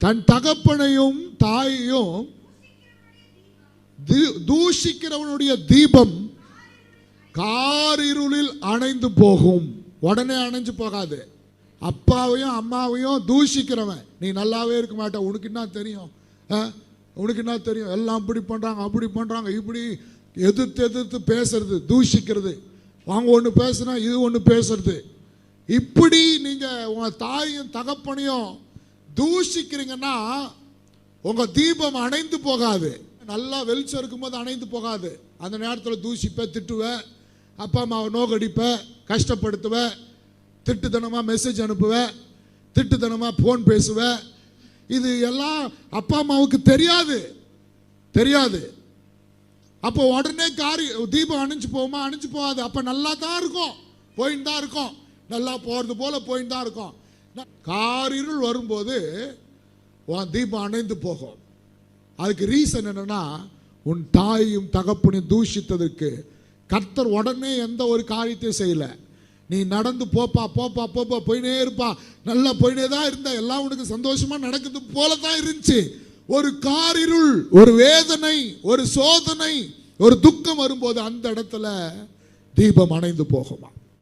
தன் தகப்பனையும் தாயையும் தூஷிக்கிறவனுடைய தீபம் காரிருளில் அணைந்து போகும். உடனே அணைஞ்சு போகாது. அப்பாவையும் அம்மாவையும் தூஷிக்கிறவன். நீ நல்லாவே இருக்க மாட்ட. உனக்கு என்ன தெரியும்? ஆ? உனக்கு என்ன தெரியும்? எல்லாம் அப்படி பண்ணுறாங்க அப்படி பண்ணுறாங்க இப்படி எதிர்த்து எதிர்த்து பேசுறது தூஷிக்கிறது. அவங்க ஒன்று பேசுனா இது ஒன்று பேசுறது. இப்படி நீங்கள் உங்கள் தாயும் தகப்பனையும் தூஷிக்கிறீங்கன்னா உங்க தீபம் அணைந்து போகாது. நல்லா வெளிச்சம் இருக்கும்போது அணைந்து போகாது. அந்த நேரத்தில் தூஷிப்ப திட்டுவ அப்பா அம்மாவை நோக்கடிப்ப கஷ்டப்படுத்துவ திட்டுத்தனமாக மெசேஜ் அனுப்புவ திட்டுத்தனமாக ஃபோன் பேசுவ. இது எல்லாம் அப்பா அம்மாவுக்கு தெரியாது. தெரியாது. அப்போ உடனே காரி தீபம் அணைஞ்சு போகுமா அணைஞ்சு போகாது. அப்போ நல்லா தான் இருக்கும். போயின்னு தான் இருக்கும். நல்லா போகிறது போல் போயின்னு தான் இருக்கும். காரிருள் வரும்போது உன் தீபம் அணைந்து போகும். அதுக்கு ரீசன் என்னன்னா உன் தாயும் தகப்பனையும் தூஷித்ததற்கு கர்த்தர் உடனே எந்த ஒரு காரியத்தையும் செய்யலை. நீ நடந்து போப்பா போப்பா போப்பா போயினே இருப்பா. நல்லா போயினே தான் இருந்த. எல்லாம் உனக்கு சந்தோஷமா நடக்குது போல தான் இருந்துச்சு. ஒரு காரிருள் ஒரு வேதனை ஒரு சோதனை ஒரு துக்கம் வரும்போது அந்த இடத்துல தீபம் அணைந்து போகுமா